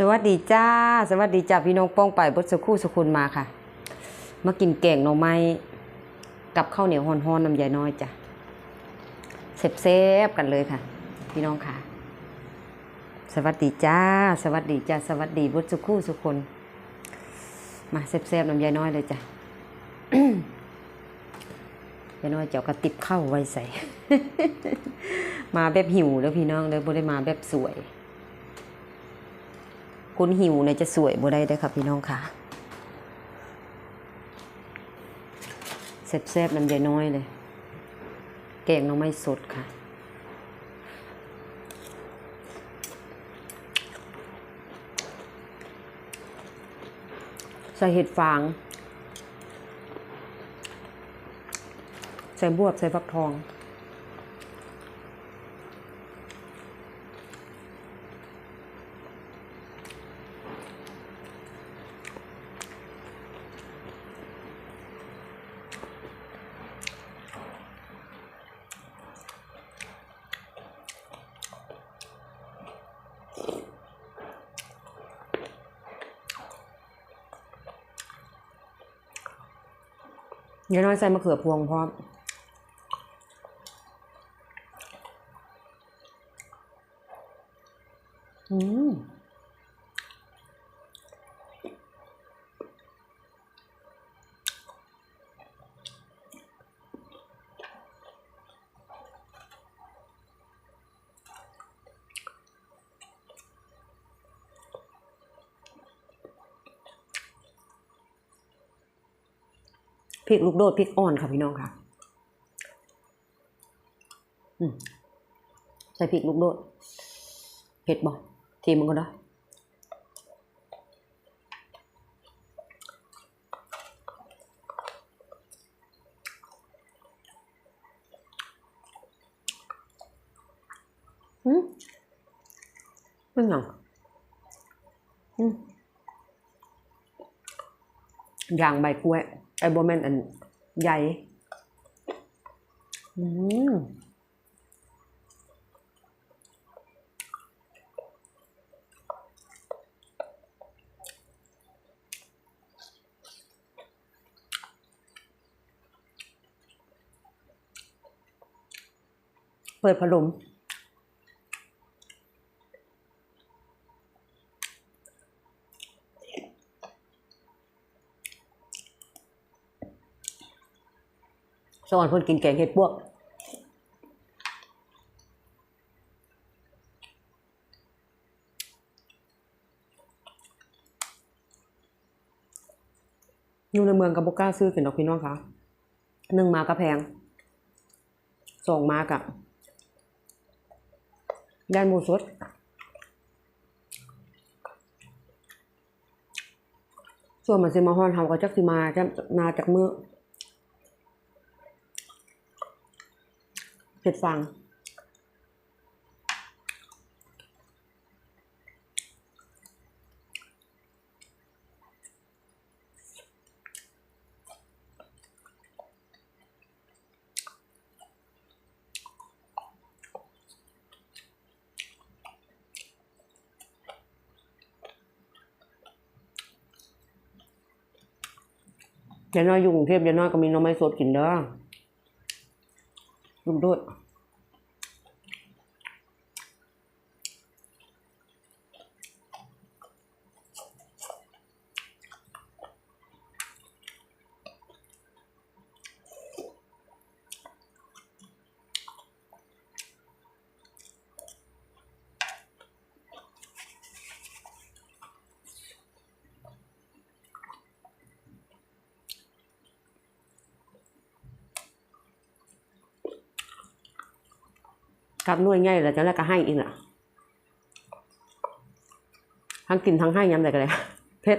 สวัสดีจ้า สวัสดีจ้าพี่น้องป้องไปบดสักครู่สกุลมาค่ะ มากินแกงหน่อไม้กับข้าวเหนียวฮ้อนๆน้ำยายน้อยจ้ะเซฟๆกันเลยค่ะ พี่น้องค่ะ สวัสดีจ้า สวัสดีจ้าสวัสดีบดสักครู่สุคนมาเซฟๆน้ำยายน้อยเลยจ้ะยายน้อยเจ้ากระติบเข้าวไว้ใส่ มาแบบหิวแล้วพี่น้องเลยบ่ได้มาแบบสวย คุณหิวเนี่ยจะสวยบ่ได้เด้อค่ะพี่น้องค่ะแซ่บๆน้ำยายน้อยเลย แกงน้องไม้สดค่ะ ใส่เห็ดฟาง ใส่บวบ ใส่ฟักทอง เดี๋ยวน้อยใส่มะเขือพวงพร้อม อืม พริกลูกโดดพริกอ่อนค่ะพี่น้องค่ะใส่พริกลูกโดดเผ็ดบ่ทีมันก็ได้อืมเป็นหยังอืมอย่างใบกล้วย ไอ้บแมนอันใหญ่อืมเปิดพัดลม สอนพนกินแกงเห็ดพวกอยู่ในเมืองกับบกล้าซื้อกินดอกพี่น้องคะหนึ่งมากระแพงสองมากับด้านหมูสดส่วนมันสิมาฮอนเฮาก็จักสิมาจะมาจากมือเผ็ดฟังยายน้อยอยู่กรุงเทพยายน้อยก็มีน้ำไม้สดกินเด้อ ลุงโกับหน่วยใหญ่แล้วจะแล้วก็ให้อีกน่ะทั้งกินทั้งให้ยำอะไรกันเลยเผ็ด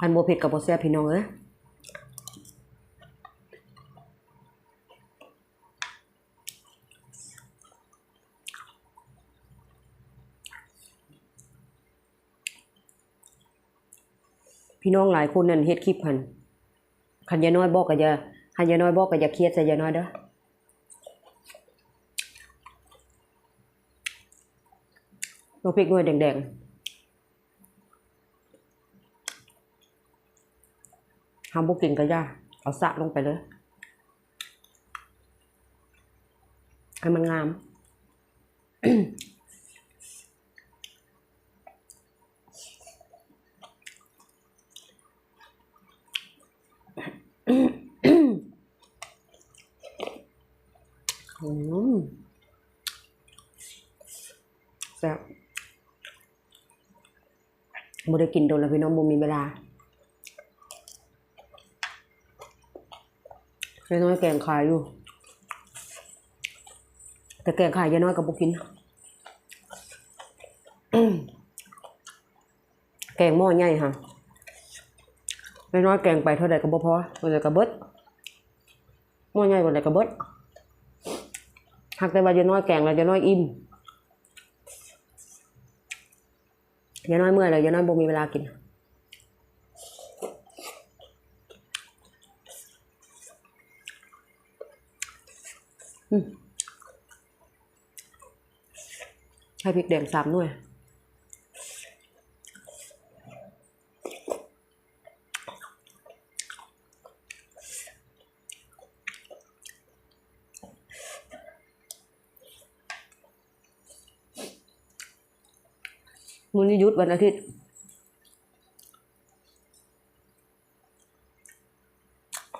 อันโบเผ็ดกับโบแซ่บพี่น้องเอ้ยพี่น้องหลายคนนั่นเฮ็ดคลิปพันคันยายน้อยบอกก็อย่าคันยายน้อยบอกก็อย่าเครียดใส่ยายน้อยเด้อ ตัวพริกด้วยแดงๆห้ามบุกินก็ย่าเอาสะลงไปเลย ให้มันงาม อืมแซ่บ บ่ได้กินโดนแล้วพี่น้องบ่มีเวลายายน้อยแกงขายอยู่ แต่แกงขายยายน้อยก็บ่กิน แกงหม้อใหญ่ค่ะยายน้อยแกงไปเท่าใดก็บ่พอวันใดก็เบิดหม้อใหญ่วันใดก็เบิดหักแต่ว่ายายน้อยแกงแล้วยายน้อยอิ่ม ยายน้อยเมื่อยเลยยายน้อยบ่มีเวลากินให้พริกแดงสามหน่วย หยุดวันอาทิตย์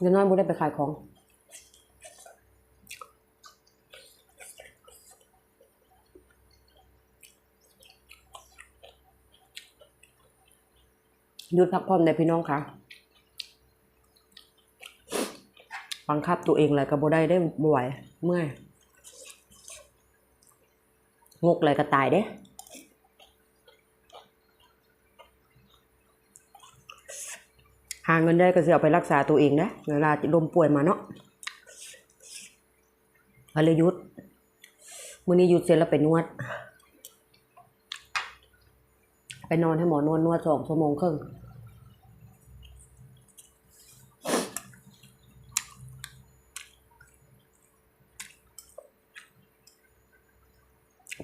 เดี๋ยวน้อยบุได้ไปขายของหยุดพักผ่อนในพี่น้องค่ะบังคับตัวเองอะไรก็บ่ได้ได้บ่ไหวเมื่อยงกอะไรก็ตายเด้ หาเงินได้ก็จะเอาไปรักษาตัวเองนะเวลาลมป่วยมาเนาะก็เลยหยุดมื้อนี้หยุดเสร็จแล้วไปนวด ไปนอนให้หมอนวดนวดสองชั่วโมงครึ่ง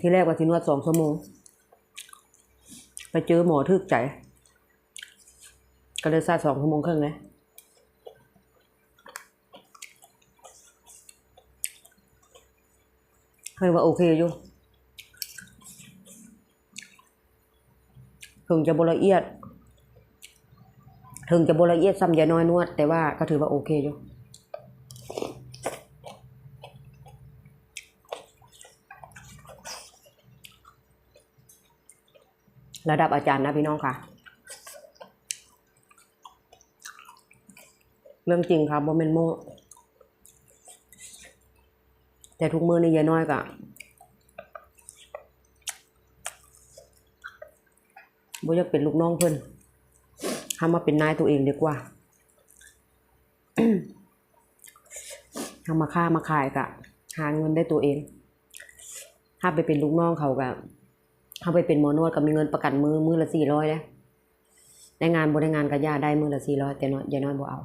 ที่แรกว่าที่นวดสองชั่วโมง ไปเจอหมอทึกใจ ก็เลยซาสองชั่วโมงครึ่งเลยเฮ้ว่าโอเคอยู่ถึงจะบละเอียด ถึงจะบละเอียดซ้ำยาน้อยนวด แต่ว่าก็ถือว่าโอเคอยู่ระดับอาจารย์นะพี่น้องค่ะ เรื่องจริงครับว่าเป็นโมแต่ทุกมือนี่ยายน้อยกะบ่อยากเป็นลูกน้องเพิ่นทำมาเป็นนายตัวเองดีกว่าทำมาค้ามาขายกะ หาเงินได้ตัวเอง ถ้าไปเป็นลูกน้องเขากะถ้าไปเป็นหมอนวดก็มีเงินประกันมือมือละสี่ร้อยนะได้งานบ่ได้งานก็ย่าได้มือละสี่ร้อยแต่น้อยยายน้อยบ่เอา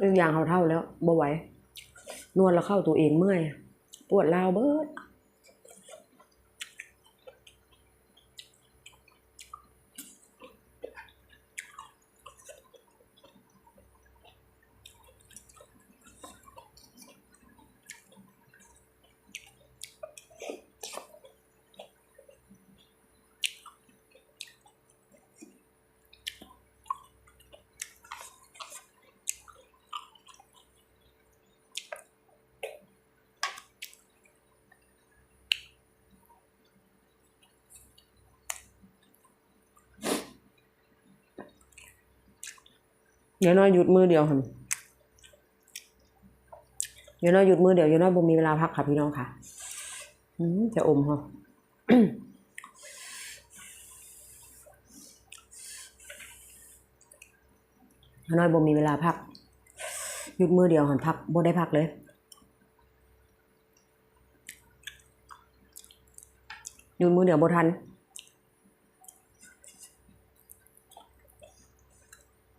อีกอย่างเขาเท่าแล้วบ่ไหวนวดแล้วเข้าตัวเองเมื่อย ปวดราวเบิด เดี๋ยวน้อยหยุดมือเดียวค่ะเดี๋ยวน้อยหยุดมือเดียวเดี๋ยวน้อยบ่มีเวลาพักค่ะพี่น้องค่ะอืมจะอมค่ะน้อยบ่มีเวลาพัก หยุดมือเดียวหันพักบ่ได้พักเลยหยุดมือเดียวบ่ทัน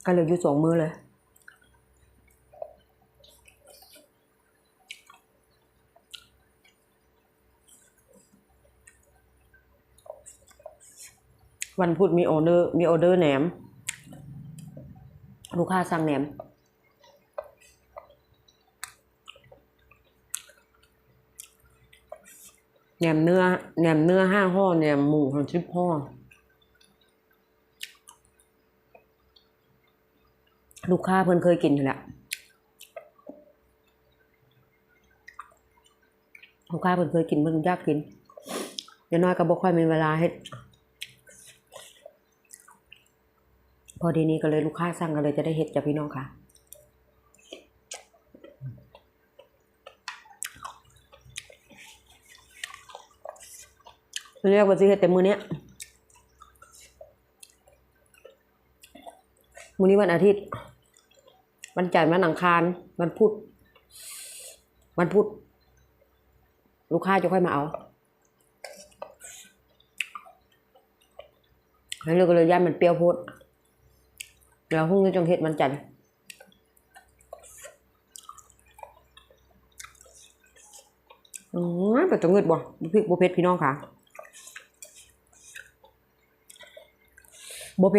ก็เลยอยู่สองมือเลย วันพุธมีออเดอร์มีออเดอร์แหนม ลูกค้าสั่งแหนมแหนมเนื้อแหนมเนื้อห้าห่อแหนมหมูของชิบห่อ ลูกค้าเพิ่นเคยกินอยู่แล้วลูกค้าเพิ่นเคยกินเพิ่นยากกินเดี๋ยวน้อยก็บ่ค่อยมีเวลาเฮ็ดพอดีนี้ก็เลยลูกค้าสั่งก็เลยจะได้เฮ็ดจ้ะพี่น้องค่ะเรียกว่าสิเฮ็ดแต่มื้อเนี้ยมื้อนี้วันอาทิตย์ วันจันทร์วันอังคารวันพุธวันพุธลูกค้าจะค่อยมาเอาแล้วเราก็เลยย่านมันเปรี้ยวพดเดี๋ยวพรุ่งนี้จงเฮ็ดวันจันทร์อืมแต่จะเงิดบ่บ่พริกบ่เผ็ดพี่น้องค่ะบ่เ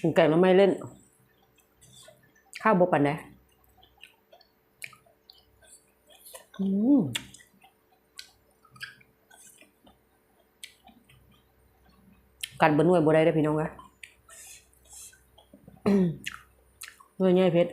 กินไก่มาไม่เล่น ข้าวบปันแดอืมกันบนหน่วยบ่ได้ได้พี่น้องคะอืมหน่วยใหญ่เพชร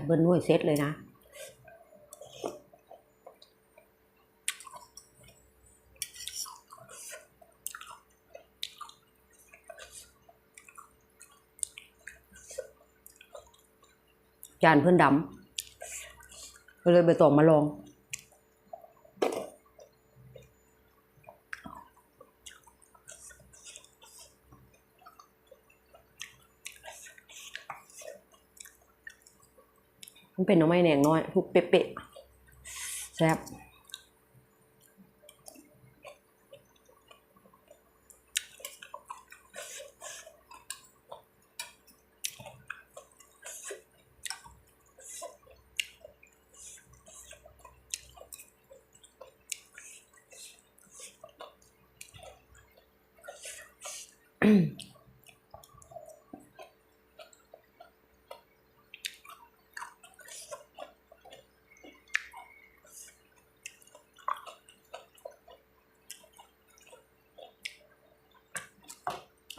กันบนหน่วยเซตเลยนะจานเพื่อนดำก็เลยไปต่องมาลอง มันเป็นหน้ำไม้แหนงน้อยทุกเป๊ะๆแซ่บ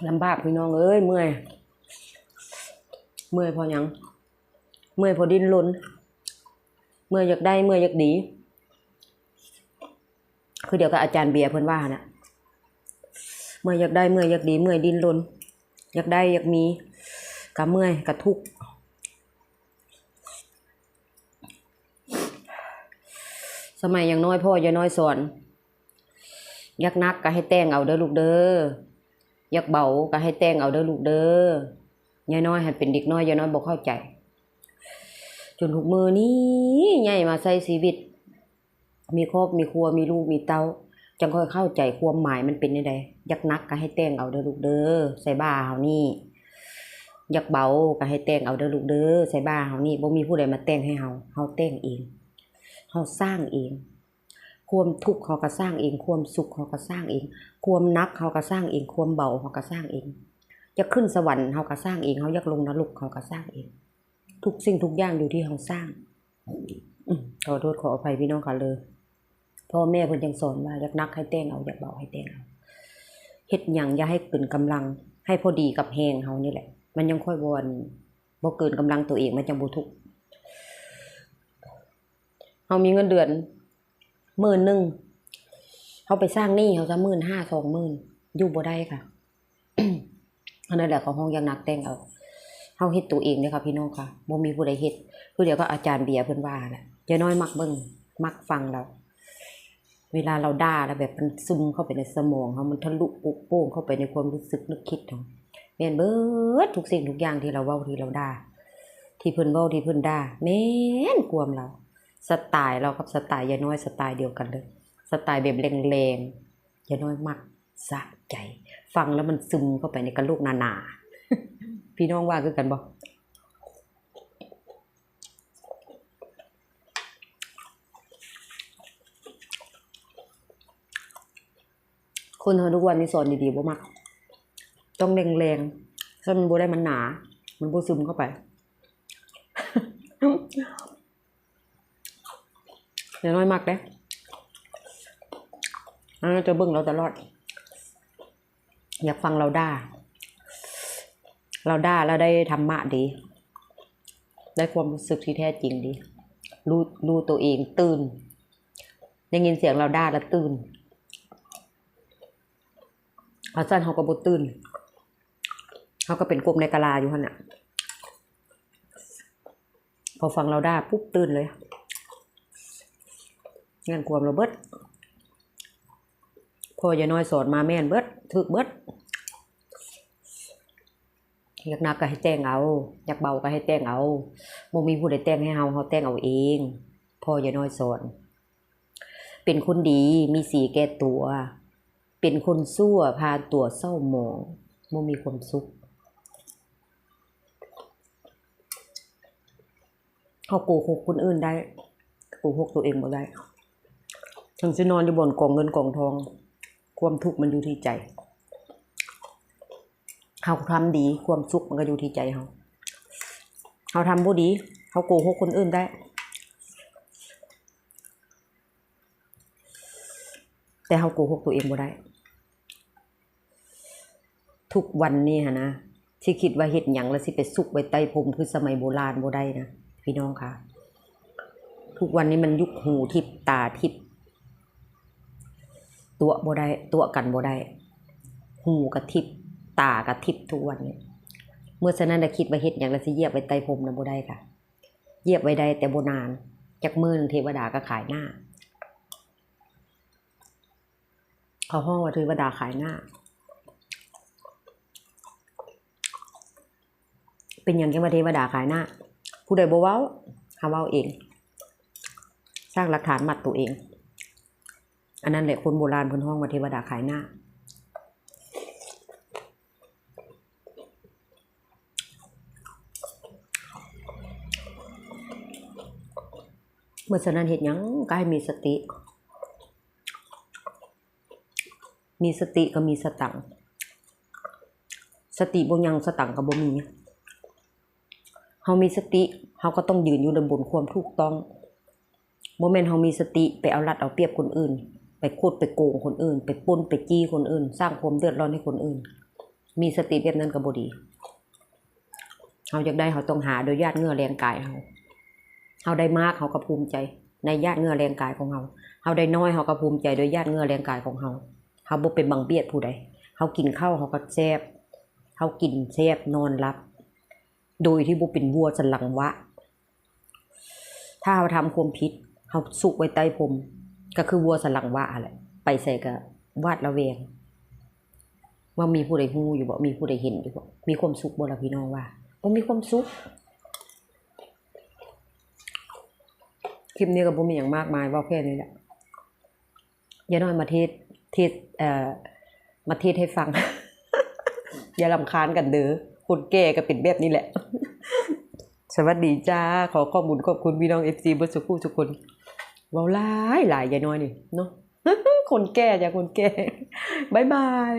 ลำบากพี่น้องเอ้ยเมื่อย เมื่อยพอยัง เมื่อยพอดิ้นรนเมื่อยอยากได้เมื่อยอยากดี คือเดี๋ยวกับอาจารย์เบียร์เพิ่นว่านะเมื่อยอยากได้เมื่อยอยากดี เมื่อยดิ้นรนอยากได้อยากมีกับเมื่อยกับทุกข์สมัยยังน้อยพ่อยังน้อยสอนอยากนักก็ให้แต่งเอาเด้อลูกเด้อ อยากเบาก็ให้แต่งเอาเด้อลูกเด้อยายน้อยให้เป็นเด็กน้อยยายน้อยบอกเข้าใจ จนทุกมือนี้ใหญ่มาใช้ชีวิต มีครอบมีครัวมีลูกมีเต้าจังค่อยเข้าใจความหมายมันเป็นยังไงอยากนักก็ให้แต่งเอาเด้อลูกเด้อใส่บ้าเฮานี่อยากเบาก็ให้แต่งเอาเด้อลูกเด้อใส่บ้าเฮานี่บ่มีผู้ใดมาแต่งให้เฮาเฮาแต่งเองเฮาสร้างเอง ความทุกข์เขาก็สร้างเอง ความสุขเขาก็สร้างเอง ความนักเขาก็สร้างเอง ความเบาเขาก็สร้างเอง จะขึ้นสวรรค์เขาก็สร้างเองเขาอยากลงนรกเขาก็สร้างเอง ทุกสิ่งทุกอย่างอยู่ที่เขาสร้างขอโทษขออภัยพี่น้องค่ะเลยพ่อแม่เพิ่นยังสอนว่าอยากนักให้แต่งเอาอยากเบาให้แต่งเอาเฮ็ดหยังอย่าให้เกินกำลัง ให้พอดีกับแหงเขานี่แหละ มันยังค่อยบอนบ่เกินกำลังตัวเองมันจังบ่ทุกข์เฮามีเงินเดือน หมื่นหนึ่งเฮาไปสร้างหนี้เขาจะหมื่นห้าสองหมื่นอยู่บ่ได้ค่ะอันนั้นแหละเขาห้องยังนักแต่งเอาเฮาเฮ็ดตัวเองเด้อค่ะพี่น้องค่ะบ่มีผู้ใดเฮ็ดคือเดี๋ยวก็อาจารย์เบียร์เพิ่นว่าแหละยายน้อยมักเบิ่งมักฟังเราเวลาเราด่าแล้วแบบมันซึมเข้าไปในสมองเขามันทะลุปุโป่งเข้าไปในความรู้สึกนึกคิดของแม่นเบิดทุกสิ่งทุกอย่างที่เราเว้าที่เราด่าที่เพิ่นเว้าที่เพิ่นด่าแม่นความเรา สไตล์เรากับสไตล์ยาน้อยสไตล์เดียวกันเลย สไตล์แบบแรงๆยาน้อยมักสะใจ ฟังแล้วมันซึมเข้าไปในกระลูกหนาๆพี่น้องว่าคือกันบ่คนเฮาทุกวันนี้สอนดีๆบ่มัก ต้องแรงๆถ้ามันบ่ได้มันหนา มันบ่ซึมเข้าไป อย่าน้อยมากเด้อ่าจะเบิ่งเราตลอด อยากฟังเราด่า เราด่าแล้วได้ธรรมะดี ได้ความรู้สึกที่แท้จริงดี รู้รู้ตัวเองตื่นได้ยินเสียงเราด่าแล้วตื่นเอาสั้นเขาก็บตื่นเขาก็เป็นกลมในกะลาอยู่หั่นน่ะพอฟังเราด่าปุ๊บตื่นเลย งานความเราเบิดพ่ออย่าน้อยสอนมาแม่นเบิดถึกเบิดอยากหนักก็ให้แต่งเอา อยากเบาก็ให้แต่งเอาบ่มีผู้ใดแต่งให้เฮาเฮาแต่งเอาเองพ่ออย่าน้อยสอน เป็นคนดีมีสีแก่ตัว เป็นคนซั่วพาตัวเศร้าหมองบ่มีความสุขเฮาโกหกคนอื่นได้โกหกตัวเองบ่ได้ ถึงจะนอนอยู่บนกองเงินกองทอง ความทุกข์มันอยู่ที่ใจเขาทำดีความสุขมันก็อยู่ที่ใจเขาเขาทำบ่ดี เขาโกหกคนอื่นได้ แต่เขาโกหกตัวเองบ่ได้ ทุกวันนี้ฮะนะที่คิดว่าเฮ็ดหยังแล้วสิไปสุกไว้ใต้พรมคือสมัยโบราณบ่ได้นะพี่น้องคะทุกวันนี้มันยุคหูทิพตาทิพ ตัวบ่ได้ตัวกันบ่ได้หูกระทิบตากระทิบทุกวันนี้เมื่อฉะนั้นได้คิดว่าเฮ็ดอย่างละสิเยียบไว้ใต้พรมนะบ่ได้ค่ะเยียบไว้ได้แต่บ่นานจากมือหนึ่งเทวดาก็ขายหน้าเขาห้องว่าเทวดาขายหน้า เป็นอย่างที่ว่าเทวดาขายหน้า ผู้ใดบ่เว้าหาเว้าเอง สร้างหลักฐานมัดตัวเอง อันนั้นแหละคนโบราณเพิ่นห้องว่าเทวดาขายหน้า เมื่อฉะนั้นเห็นยังก็ให้มีสติ มีสติก็มีสตังสติบ่ยังสตังก็บ่มีเฮามีสติเฮาก็ต้องยืนอยู่ในบนความถูกต้องบ่แม่นเฮามีสติไปเอารัดเอาเปรียบคนอื่น ไปโคดไปโกงคนอื่น ไปปล้นไปจี้คนอื่น สร้างความเดือดร้อนให้คนอื่น มีสติแบบนั้นก็บ่ดีเฮาอยากได้เฮาต้องหาโดยญาติเหงื่อแรงกายเฮาเฮาได้มากเฮาก็ภูมิใจ ในญาติเหงื่อแรงกายของเฮาเฮาได้น้อยเฮาก็ภูมิใจโดยญาติเหงื่อแรงกายของเฮาเฮาบ่เป็นบังเบียดผู้ใดเฮากินข้าวเฮาก็แซบเฮากินแซบนอนหลับ โดยที่บ่เป็นวัวสันหลังวะ ถ้าเฮาทำความผิดเฮาสุกไว้ใต้พรม ก็คือวัวสลังวะแหละไปใส่กับวาดระแวง ว่ามีผู้ใดฮู้อยู่บ่ มีผู้ใดเห็นอยู่บ่ มีความสุขบ่ล่ะพี่น้องว่าบ่มีความสุข คลิปนี้ก็บ่มีหยังมากมายว่าแค่นี้แหละอย่าน้อยมาเทศเทศเอ่อมาเทศให้ฟัง อย่าลำคาญกันเด้อคนแก่ก็เป็นแบบนี้แหละ สวัสดีจ้า ขอข้อมูลขอบคุณพี่น้อง FC เบิร์สุขุทุกคน เว้าหลายหลายย่าน้อยนี่เนาะคนแก่จ้ะคนแก่บายบาย